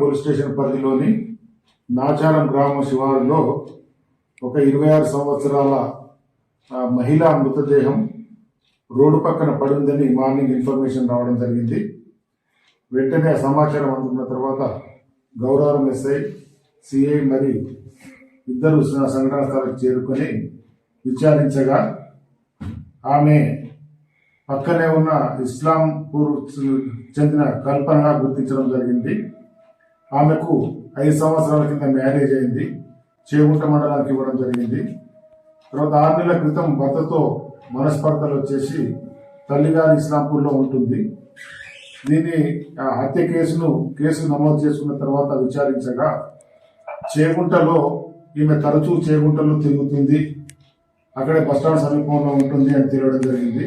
Police station పరిధిలోని నాచారం గ్రామ శివారులో ఒక ఇరవై ఆరు సంవత్సరాల మహిళా మృతదేహం రోడ్డు పక్కన పడిందని మార్నింగ్ ఇన్ఫర్మేషన్ రావడం జరిగింది. వెంటనే ఆ సమాచారం అందుకున్న తర్వాత గౌరవం ఎస్ఐ సిఐ మరి ఇద్దరు సంఘటన స్థలకు చేరుకొని విచారించగా ఆమె పక్కనే ఉన్న ఇస్లాంపూర్ చెందిన కల్పనగా గుర్తించడం జరిగింది. ఆమెకు ఐదు సంవత్సరాల కింద మ్యారేజ్ అయింది. చేగుంట మండలానికి ఇవ్వడం జరిగింది. తర్వాత ఆరు నెలల క్రితం భర్తతో మనస్పర్ధలు వచ్చేసి తల్లిగారు ఇస్లాంపూర్లో ఉంటుంది. దీన్ని ఆ హత్య కేసును కేసు నమోదు చేసుకున్న తర్వాత విచారించగా చేగుంటలో ఈమె తరచూ చేగుంటలో తిరుగుతుంది. అక్కడే బస్టాండ్ సమీపంలో ఉంటుంది అని తెలియడం జరిగింది.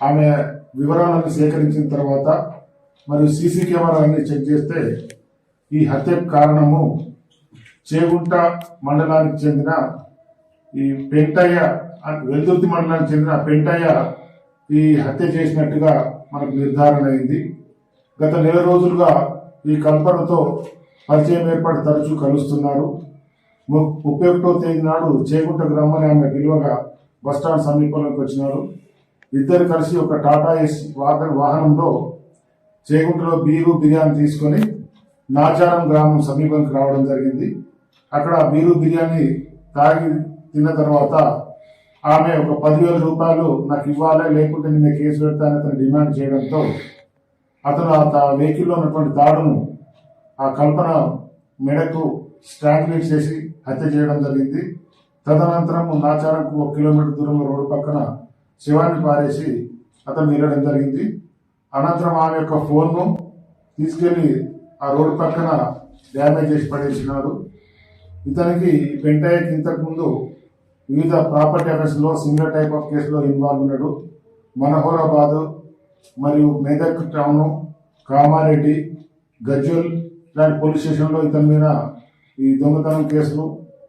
ఆమె వివరాలను సేకరించిన తర్వాత మరియు సీసీ కెమెరాలన్నీ చెక్ చేస్తే ఈ హత్యకు కారణము చేగుంట మండలానికి చెందిన ఈ పెంటయ్య వెల్దుర్తి మండలానికి చెందిన పెంటయ్య ఈ హత్య చేసినట్టుగా మనకు నిర్ధారణ అయింది. గత నెల రోజులుగా ఈ కల్పనతో పరిచయం ఏర్పడి తరచూ కలుస్తున్నారు. ము- ముప్పై ఒకటో తేదీ నాడు చేగుంట గ్రామాన్ని ఆమె విలువగా బస్టాండ్ సమీపంలోకి వచ్చినారు. ఇద్దరు కలిసి ఒక టాటా ఎస్ వాహన వాహనంలో చేగుంటలో బీరు బిర్యానీ తీసుకొని నాచారం గ్రామం సమీపంకి రావడం జరిగింది. అక్కడ బీరు బిర్యానీ తాగి తిన్న తర్వాత ఆమె ఒక పదివేల రూపాయలు నాకు ఇవ్వాలి లేకుంటే నేను కేసు పెడతానని అతను డిమాండ్ చేయడంతో అతను ఆ వెహికల్లో ఉన్నటువంటి దాడును ఆ కల్పన మెడకు స్ట్రాంగ్లేట్ చేసి హత్య చేయడం జరిగింది. తదనంతరం నాచారంకు ఒక కిలోమీటర్ దూరంలో రోడ్డు పక్కన శివాన్ని పారేసి అతను వెళ్ళడం జరిగింది. అనంతరం ఆమె యొక్క ఫోన్ను తీసుకెళ్ళి ఆ రోడ్డు పక్కన డ్యామేజ్ చేసి పడేసినాడు. ఇతనికి పెంటయ్యకి ఇంతకుముందు వివిధ ప్రాపర్టీ అఫెన్స్లో సింగిల్ టైప్ ఆఫ్ కేసులో ఇన్వాల్వ్ ఉన్నాడు. మనహోరాబాద్ మరియు మేదక్ టౌన్ కామారెడ్డి గజ్వల్ ఇలాంటి పోలీస్ స్టేషన్లో ఇతని మీద ఈ దొంగతనం కేసులు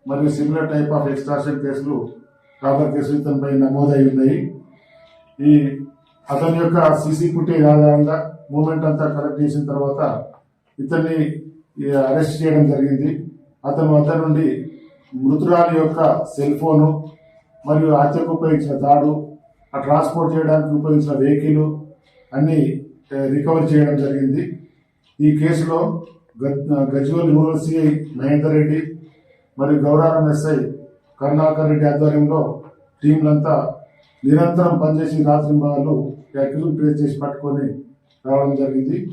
మరియు సిమిలర్ టైప్ ఆఫ్ ఎక్స్ట్రాషన్ కేసులు రాబర్ కేసులు ఇతనిపై నమోదై ఉన్నాయి. ఈ అతని యొక్క సీసీ ఫుటేజ్ ఆధారంగా మూమెంట్ అంతా కలెక్ట్ చేసిన తర్వాత ఇతన్ని అరెస్ట్ చేయడం జరిగింది. అతని వద్ద నుండి మృతురాలి యొక్క సెల్ ఫోను మరియు హత్యకు ఉపయోగించిన తాడు ఆ ట్రాన్స్పోర్ట్ చేయడానికి ఉపయోగించిన వెహికల్ అన్ని రికవర్ చేయడం జరిగింది. ఈ కేసులో గ- గజ్వేల్ రూరల్ సిఐ మహేందర్ రెడ్డి మరియు గౌరారం ఎస్ఐ కరుణాకర్ రెడ్డి ఆధ్వర్యంలో టీంలంతా నిరంతరం పనిచేసి రాత్రి వాళ్ళు అక్యూజ్ ట్రేస్ చేసి పట్టుకొని రావడం జరిగింది.